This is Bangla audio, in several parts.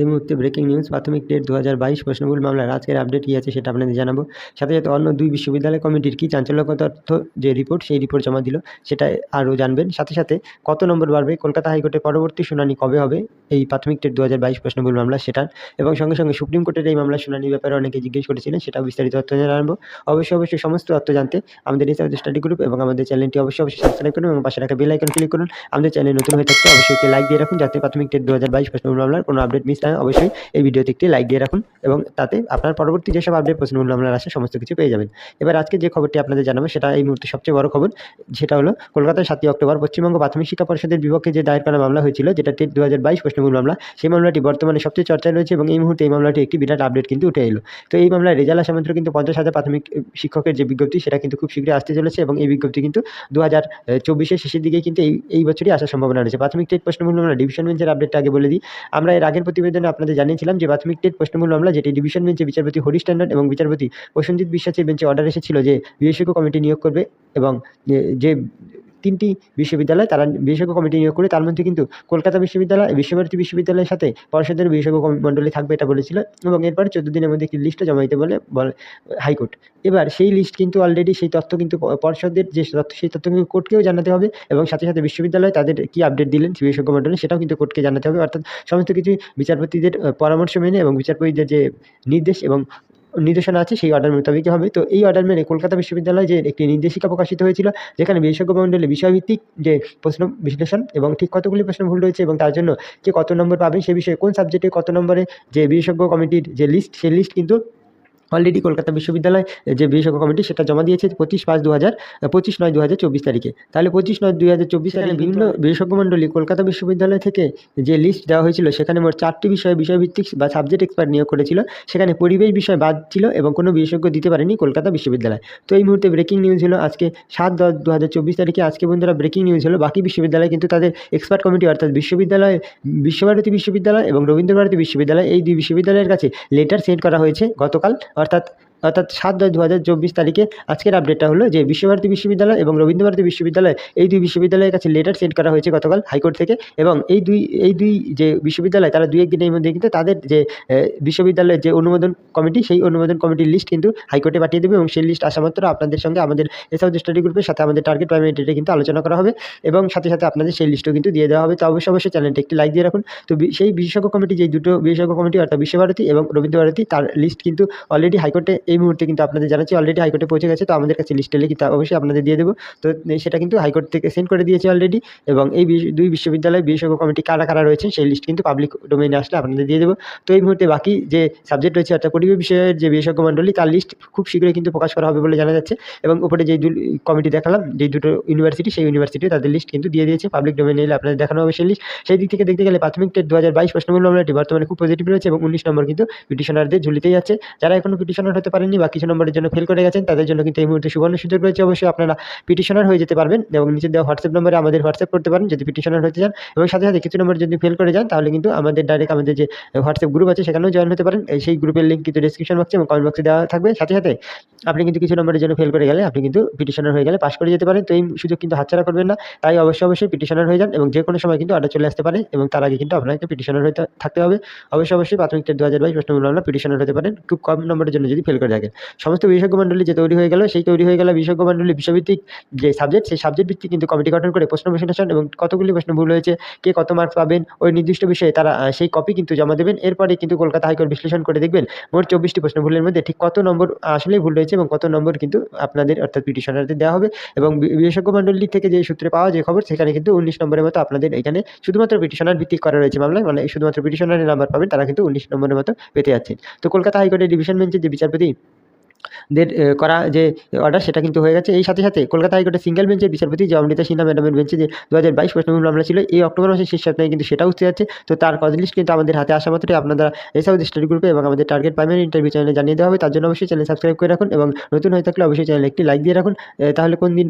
এই মুহূর্তে ব্রেকিং নিউজ প্রাথমিক টেট দু হাজার বাইশ প্রশ্নমূল মামলার আজকের আপডেট কী আছে সেটা আপনাদের জানাব। সাথে সাথে অন্য দুই বিশ্ববিদ্যালয় কমিটির কী চাঞ্চল্যকর তথ্য যে রিপোর্ট সেই রিপোর্ট জমা দিল, সেটা আরও জানবেন। সাথে সাথে কত নম্বর বাড়বে, কলকাতা হাইকোর্টের পরবর্তী শুনানি কবে হবে, এই প্রাথমিক টেট দু হাজার বাইশ প্রশ্নমূল মামলা সেটার। এবং সঙ্গে সঙ্গে সুপ্রিম কোর্টের এই মামলা শুনানির ব্যাপারে অনেকে জিজ্ঞেস করেছিলেন সেটা বিস্তারিত তথ্য জানাব। অবশ্যই অবশ্যই সমস্ত তথ্য জানতে আমাদের এই স্টাডি গ্রুপ এবং আমাদের চ্যানেলটি অবশ্যই অবশ্যই সাবস্ক্রাইব করুন এবং পাশে রাখা বেল আইকন ক্লিক করুন। আমাদের চ্যানেল নতুন হয়ে থাকতে অবশ্যই লাইক দিয়ে রাখুন, যাতে প্রাথমিক টেট দু হাজার বাইশ প্রশ্নমূল মামলার কোনো আপডেট মিস না অবশ্যই এই ভিডিওতে একটি লাইক দিয়ে রাখুন এবং তাতে আপনার পরবর্তী যেসব আপডেট প্রশ্নমূল মামলার আসে সমস্ত কিছু পেয়ে যাবেন। এবার আজকে যে খবরটি আপনাদের জানাব সেটা এই মুহূর্তে সবচেয়ে বড় খবর, সেটা হলো কলকাতায় সাতই অক্টোবর পশ্চিমবঙ্গ প্রাথমিক শিক্ষা পরিষদের বিপক্ষে যে দায়ের করা মামলা হয়েছিল যেটা টেট দু হাজার বাইশ প্রশ্নমূল মামলা, সেই মামলাটি বর্তমানে সবচেয়ে চর্চায় রয়েছে এবং এই মুহূর্তে এই মামলাটি একটি বিরাট আপডেট কিন্তু উঠে এলো। তো এই মামলায় রেজাল্ট আসা মাত্র কিন্তু পঞ্চাশ হাজার প্রাথমিক শিক্ষকের যে বিজ্ঞপ্তি, সেটা কিন্তু খুব শীঘ্রই আসতে চলেছে এবং এই বিজ্ঞপ্তি কিন্তু দু হাজার চব্বিশের শেষের দিকে কিন্তু এই এই বছরই আসার সম্ভাবনা রয়েছে। প্রাথমিক টেট প্রশ্নমূল মামলা ডিভিশন বেঞ্চের আপডেটটা আগে বলে দিই, আমরা এর আগের প্রতিবেদনে আপনাদের জানিয়েছিলাম যে প্রাথমিক টেট প্রশ্নমূল মামলা, যেটি ডিভিশন বেঞ্চে বিচারপতি হরি স্ট্যান্ডার্ড এবং বিচারপতি প্রসেনজিৎ বিশ্বাসের বেঞ্চে অর্ডার এসেছিল যে বিশেষজ্ঞ কমিটি নিয়োগ করবে এবং যে তিনটি বিশ্ববিদ্যালয়, তারা বিশেষজ্ঞ কমিটি নিয়োগ করে, তার মধ্যে কিন্তু কলকাতা বিশ্ববিদ্যালয়, বিশ্বভারতী বিশ্ববিদ্যালয়ের সাথে পর্ষদের বিশেষজ্ঞ মণ্ডলী থাকবে এটা বলেছিল এবং এরপর চোদ্দ দিনের মধ্যে একটি লিস্টও জমা দিতে বলে হাইকোর্ট। এবার সেই লিস্ট কিন্তু অলরেডি সেই তথ্য কিন্তু পর্ষদের যে তথ্য, সেই তথ্য কিন্তু কোর্টকেও জানাতে হবে এবং সাথে সাথে বিশ্ববিদ্যালয় তাদের কী আপডেট দিলেন বিশেষজ্ঞ মণ্ডলী সেটাও কিন্তু কোর্টকে জানাতে হবে। অর্থাৎ সমস্ত কিছু বিচারপতিদের পরামর্শ মেনে এবং বিচারপতিদের যে নির্দেশ এবং নির্দেশনা আছে, সেই অর্ডার মোতাবেকই হবে। তো এই অর্ডার মেনে কলকাতা বিশ্ববিদ্যালয়ে যে একটি নির্দেশিকা প্রকাশিত হয়েছিল, যেখানে বিশেষজ্ঞ মণ্ডলী বিষয়ভিত্তিক যে প্রশ্ন বিশ্লেষণ এবং ঠিক কতগুলি প্রশ্ন ভুল রয়েছে এবং তার জন্য কে কত নম্বর পাবেন, সে বিষয়ে কোন সাবজেক্টে কত নম্বরে যে বিশেষজ্ঞ কমিটির যে লিস্ট সেই লিস্ট কিন্তু অলরেডি কলকাতা বিশ্ববিদ্যালয় যে বিশেষজ্ঞ কমিটি সেটা জমা দিয়েছে পঁচিশ পাঁচ দু হাজার পঁচিশ নয় দু হাজার চব্বিশ তারিখে। তাহলে পঁচিশ নয় দুই হাজার চব্বিশ তারিখে বিভিন্ন বিশেষজ্ঞ মণ্ডলী কলকাতা বিশ্ববিদ্যালয় থেকে যে লিস্ট দেওয়া হয়েছিল সেখানে মোট চারটি বিষয়ে বিষয়ভিত্তিক বা সাবজেক্ট এক্সপার্ট নিয়োগ করেছিল। সেখানে পরিবেশ বিষয় বাদ ছিল এবং কোনো বিশেষজ্ঞ দিতে পারেনি কলকাতা বিশ্ববিদ্যালয়। তো এই মুহূর্তে ব্রেকিং নিউজ হলো আজকে সাত দশ দু হাজার চব্বিশ তারিখে। আজকে বন্ধুরা ব্রেকিং নিউজ হলো বাকি বিশ্ববিদ্যালয় কিন্তু তাদের এক্সপার্ট কমিটি অর্থাৎ বিশ্ববিদ্যালয় বিশ্বভারতী বিশ্ববিদ্যালয় এবং রবীন্দ্রভারতী বিশ্ববিদ্যালয় এই দুই বিশ্ববিদ্যালয়ের কাছে লেটার সেন্ড করা হয়েছে গতকাল। অর্থাৎ অর্থাৎ সাত দশ দু হাজার চব্বিশ তারিখে আজকের আপডেটটা হলো যে বিশ্বভারতী বিশ্ববিদ্যালয় এবং রবীন্দ্রভারতী বিশ্ববিদ্যালয় এই দুই বিশ্ববিদ্যালয়ের কাছে লেটার সেন্ড করা হয়েছে গতকাল হাইকোর্ট থেকে এবং এই দুই এই দুই যে বিশ্ববিদ্যালয় তারা দুই একদিনের মধ্যে কিন্তু তাদের যে বিশ্ববিদ্যালয়ের যে অনুমোদন কমিটি সেই অনুমোদন কমিটির লিস্ট কিন্তু হাইকোর্টে পাঠিয়ে দেবে এবং সেই লিস্ট আসা মাত্র আপনাদের সঙ্গে আমাদের এসব স্টাডি গ্রুপের সাথে আমাদের টার্গেট পেমেন্ট কিন্তু আলোচনা করা হবে এবং সাথে সাথে আপনাদের সেই লিস্টও কিন্তু দিয়ে দেওয়া হবে। তো অবশ্যই অবশ্যই চ্যানেলটি একটি লাইক দিয়ে রাখুন। তো সেই বিশেষজ্ঞ কমিটি, যে দুটো বিশেষজ্ঞ কমিটি অর্থাৎ বিশ্বভারতী এবং রবীন্দ্রভারতী তার লিস্ট কিন্তু অলরেডি হাইকোর্টে এই মুহূর্তে কিন্তু আপনাদের জানাচ্ছি অলরেডি হাইকোর্টে পৌঁছে গেছে, তো আমাদের কাছে লিস্টে লিখে অবশ্যই আপনাদের দিয়ে দেবো। তো সেটা কিন্তু হাইকোর্ট থেকে সেন্ড করে দিয়েছে অলরেডি এবং এই দুই বিশ্ববিদ্যালয় বিশেষজ্ঞ কমিটি কারা কারা রয়েছে সেই লিস্ট কিন্তু পাবলিক ডোমেইনে আসলে আপনাদের দিয়ে দেবো। তো এই মুহূর্তে বাকি যে সাবজেক্ট রয়েছে, অর্থাৎ পরিবেশ বিষয়ের যে বিশেষজ্ঞ মণ্ডলী, তার লিস্ট খুব শীঘ্রই কিন্তু প্রকাশ করা হবে বলে জানা যাচ্ছে এবং উপরে যে কমিটি দেখালাম, যে দুটো ইউনিভার্সিটি সেই ইউনিভার্সিটি তাদের লিস্ট কিন্তু দিয়ে দিয়েছে। পাবলিক ডোমেইনে এলে আপনাদের দেখানো হবে সেই লিস্ট সেই দিক থেকে দেখতে গেলে প্রাথমিক টেট দু হাজার বাইশ প্রশ্নমূল মামলাটি বর্তমানে খুব পজিটিভ রয়েছে এবং উনিশ নম্বর কিন্তু পিটিশনারদের ঝুলিতেই যাচ্ছে যারা এখনও পিটিশনার হতে পারেনি বা কিছু নম্বরের জন্য ফেল করে গেছেন, তাদের জন্য কিন্তু এই মুহূর্তে সুবর্ণ সুযোগ রয়েছে। অবশ্যই আপনারা পিটিশনার হয়ে যেতে পারবেন এবং নিচে দেওয়া হোয়াটসঅ্যাপ নম্বরে আমাদের হোয়াটসঅ্যাপ করতে পারেন। যদি পিটিশনার হতে চান এবং সাথে সাথে কিছু নম্বর যদি ফেল করে যান, তাহলে কিন্তু আমাদের ডাইরেক্ট আমাদের যে হোয়াটসঅ্যাপ গ্রুপ আছে, সেখানেও জয়েন হতে পারেন। সেই গ্রুপের লিঙ্ক কিন্তু ডিসক্রিপশন বক্সে এবং কমেন্ট বক্সে দেওয়া থাকবে। সাথে সাথে আপনি কিন্তু কিছু নম্বরের জন্য ফেল করে গেলে আপনি কিন্তু পিটিশনার হয়ে গেলে পাস করে যেতে পারেন। তো এই সুযোগ কিন্তু হাতছাড়া করবেন না। তাই অবশ্যই অবশ্যই পিটিশনার হয়ে যান এবং যে কোনো সময় কিন্তু অর্ডার চলে আসতে পারে এবং তার আগে কিন্তু আপনাকে পিটিশনার হয়ে থাকতে হবে। অবশ্যই অবশ্যই প্রাথমিক দু হাজার বাইশ প্রশ্ন আমরা পিটিশনার হতে পারেন। খুব কম নম্বরের জন্য যদি ফেল করে থাকেন সমস্ত বিশেষজ্ঞ মণ্ডলী যে তৈরি হয়ে গেল, সেই তৈরি হয়ে গেল বিশেষজ্ঞ মণ্ডলী বিশ্বভিত্তিক যে সাবজেক্ট সেই সাবজেক্ট ভিত্তিক কিন্তু কমিটি গঠন করে প্রশ্ন বিশ্লেষণ এবং কতগুলি প্রশ্ন ভুল হয়েছে, কে কত মার্কস পাবেন, ওই নির্দিষ্ট বিষয়ে তারা সেই কপি কিন্তু জমা দেবেন। এরপরে কিন্তু কলকাতা হাইকোর্ট বিশ্লেষণ করে দেখবেন মোট চব্বিশটি প্রশ্ন ভুলের মধ্যে ঠিক কত নম্বর আসলেই ভুল রয়েছে এবং কত নম্বর কিন্তু আপনাদের অর্থাৎ পিটিশনারদের দেওয়া হবে এবং বিশেষজ্ঞ মণ্ডলী থেকে যে সূত্রে পাওয়া যে খবর, সেখানে কিন্তু উনিশ নম্বরের মতো আপনাদের এখানে শুধুমাত্র পিটিশনার ভিত্তিক করা রয়েছে মামলায়। মানে শুধুমাত্র পিটিশনারের নাম্বার পাবেন, তারা কিন্তু উনিশ নম্বরের মতো পেতে যাচ্ছেন। তো কলকাতা হাইকোর্টের ডিভিশন বেঞ্চের যে বিচারপতি দের করা যে অর্ডার সেটা কিন্তু হয়ে গেছে। এই সাথে সাথে কলকাতা হাইকোর্টের সিঙ্গেল বেঞ্চের বিচারপতি যে অমৃতা সিনহা ম্যাডামের বেঞ্চে যে দু হাজার বাইশ প্রশ্নমূল মামলা ছিল, এই অক্টোবর মাসের শেষ সপ্তাহে কিন্তু সেটা উঠতে যাচ্ছে। তো তার কজ লিস্ট কিন্তু আমাদের হাতে আসা মাত্রই আপনারা এসব স্টাডি গ্রুপে এবং আমাদের টার্গেট প্রাইমারি ইন্টারভিউ চ্যানেলে জানিয়ে দেওয়া হবে। তার জন্য অবশ্যই চ্যানেল সাবস্ক্রাইব করে রাখুন এবং নতুন হয়ে থাকলে অবশ্যই চ্যানেলে একটি লাইক দিয়ে রাখুন। তাহলে কোন দিন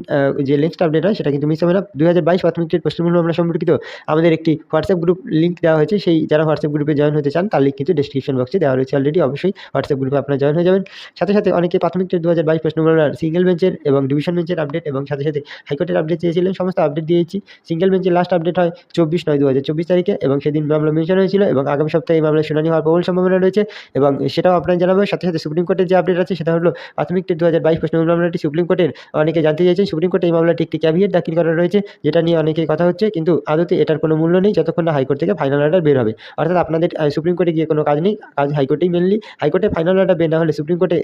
যে নেক্সট আপডেট হয় সেটা কিন্তু মিস হবে না। দু হাজার বাইশ প্রাথমিক প্রশ্নমূল মামলা সম্পর্কিত আমাদের একটি হোয়াটসঅ্যাপ গ্রুপ লিঙ্ক দেওয়া হয়েছে। সেই যারা হোয়াটসঅ্যাপ গ্রুপে জয়েন হতে চান, তার লিঙ্ক কিন্তু ডিসক্রিপশন বক্সে দেওয়া রয়েছে অলরেডি অবশ্যই হোয়াটসঅ্যাপ গ্রুপে আপনারা জয়েন হয়ে যাবেন। সাথে সাথে অনেকে প্রাথমিক দু হাজার বাইশ প্রশ্ন মামলার সিঙ্গেল বেঞ্চের এবং ডিভিশন বেঞ্চের আপডেট এবং সাথে সাথে হাইকোর্টের আপডেট চেয়েছিলেন, সমস্ত আপডেট দিয়েছি। সিঙ্গেল বেঞ্চের লাস্ট আপডেট হয় চব্বিশ নয় দু হাজার চব্বিশ তারিখে এবং সেদিন মামলা মেনশন হয়েছিল এবং আগামী সপ্তাহে এই মামলার শুনানি হওয়ার প্রবল সম্ভাবনা রয়েছে এবং সেটাও আপনারা জানাব সাথে সাথে সুপ্রিম কোর্টের যে আপডেট আছে সেটা হলো প্রাথমিক দু হাজার বাইশ প্রশ্ন মামলাটি। সুপ্রিম কোর্টের অনেকে জানতে চাইছেন সুপ্রিম কোর্টে এই মামলাটি একটি ক্যাভিয়েট দাখিল করা রয়েছে, যেটা নিয়ে অনেকেই কথা হচ্ছে। কিন্তু আদতে এটার কোনো মূল্য নেই, যতক্ষণ না হাইকোর্ট থেকে ফাইনাল অর্ডার বের হবে। অর্থাৎ আপনাদের সুপ্রিম কোর্টে গিয়ে কোনো কাজ নেই, কাজ হাইকোর্টেই মেনলি হাইকোর্টে ফাইনাল অর্ডার বের না হলে সুপ্রিম কোর্টে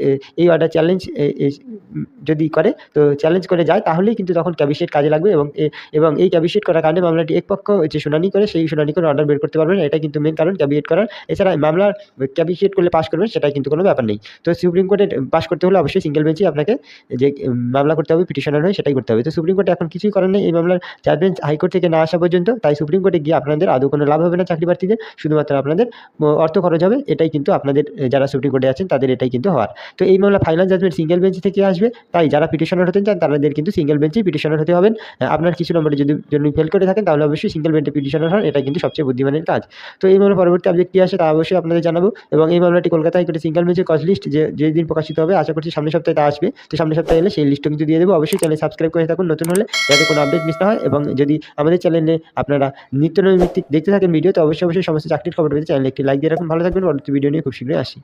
এই অর্ডার চ্যালেঞ্জ যদি করে, তো চ্যালেঞ্জ করে যায়, তাহলেই কিন্তু তখন ক্যাবিসেট কাজে লাগবে এবং এবং এই ক্যাবিসেট করার কারণে মামলাটি এক পক্ষ যে শুনানি করে, সেই শুনানি করে অর্ডার বের করতে পারবেন এটা কিন্তু মেন কারণ ক্যাবিয়েট করার। এছাড়া মামলার ক্যাবিসেট করলে পাশ করবেন সেটা কিন্তু কোনো ব্যাপার নেই। তো সুপ্রিম কোর্টে পাশ করতে হলে অবশ্যই সিঙ্গেল বেঞ্চই আপনাকে যে মামলা করতে হবে পিটিশনার হয়ে সেটাই করতে হবে। তো সুপ্রিম কোর্টে এখন কিছুই করার নেই। এই মামলার চার বেঞ্চ হাইকোর্ট থেকে না আসা পর্যন্ত, তাই সুপ্রিম কোর্টে গিয়ে আপনাদের আদৌ কোনো লাভ হবে না চাকরি প্রার্থীদের। শুধুমাত্র আপনাদের অর্থ খরচ হবে, এটাই কিন্তু আপনাদের যারা সুপ্রিম কোর্টে আছেন, তাদের এটাই কিন্তু হওয়ার। তো এই মামলা ফাইনাল জাজমেন্ট সিঙ্গেল বেঞ্চ থেকে আসবে, তাই যারা পিটিশনার হতে চান তাদের কিন্তু সিঙ্গেল বেঞ্চেই পিটিশনার হতে হবেন। আপনার কিছু নম্বরে যদি জন্য ফেল করে থাকেন, তাহলে অবশ্যই সিঙ্গেল বেঞ্চে পিটিশনার হন, এটা কিন্তু সবচেয়ে বুদ্ধিমানের কাজ। তো এই মামলা পরবর্তী আপডেট কী আসে, তা অবশ্যই আপনাদের জানাব। এবং এই মামলাটি কলকাতা হাইকোর্টে সিঙ্গেল বেঞ্চের কজ লিস্ট যে যেদিন প্রকাশিত হবে, আশা করছি সামনের সপ্তাহে তা আসবে। তো সামনের সপ্তাহে এলে সেই লিস্টও কিন্তু দিয়ে দেবো। অবশ্যই চ্যানেল সাবস্ক্রাইব করে থাকুন নতুন হলে, যাতে কোনো আপডেট মিস না হয়। এবং যদি আমাদের চ্যানেলে আপনারা নিত্য নৈমিত্তিক দেখতে থাকেন ভিডিও তো অবশ্যই অবশ্যই সমস্ত চাকরির খবর পেতে চ্যানেলে একটি লাইক দিয়ে রাখুন। ভালো থাকবেন। পরবর্তী ভিডিও নিয়ে খুব শীঘ্রই আসি।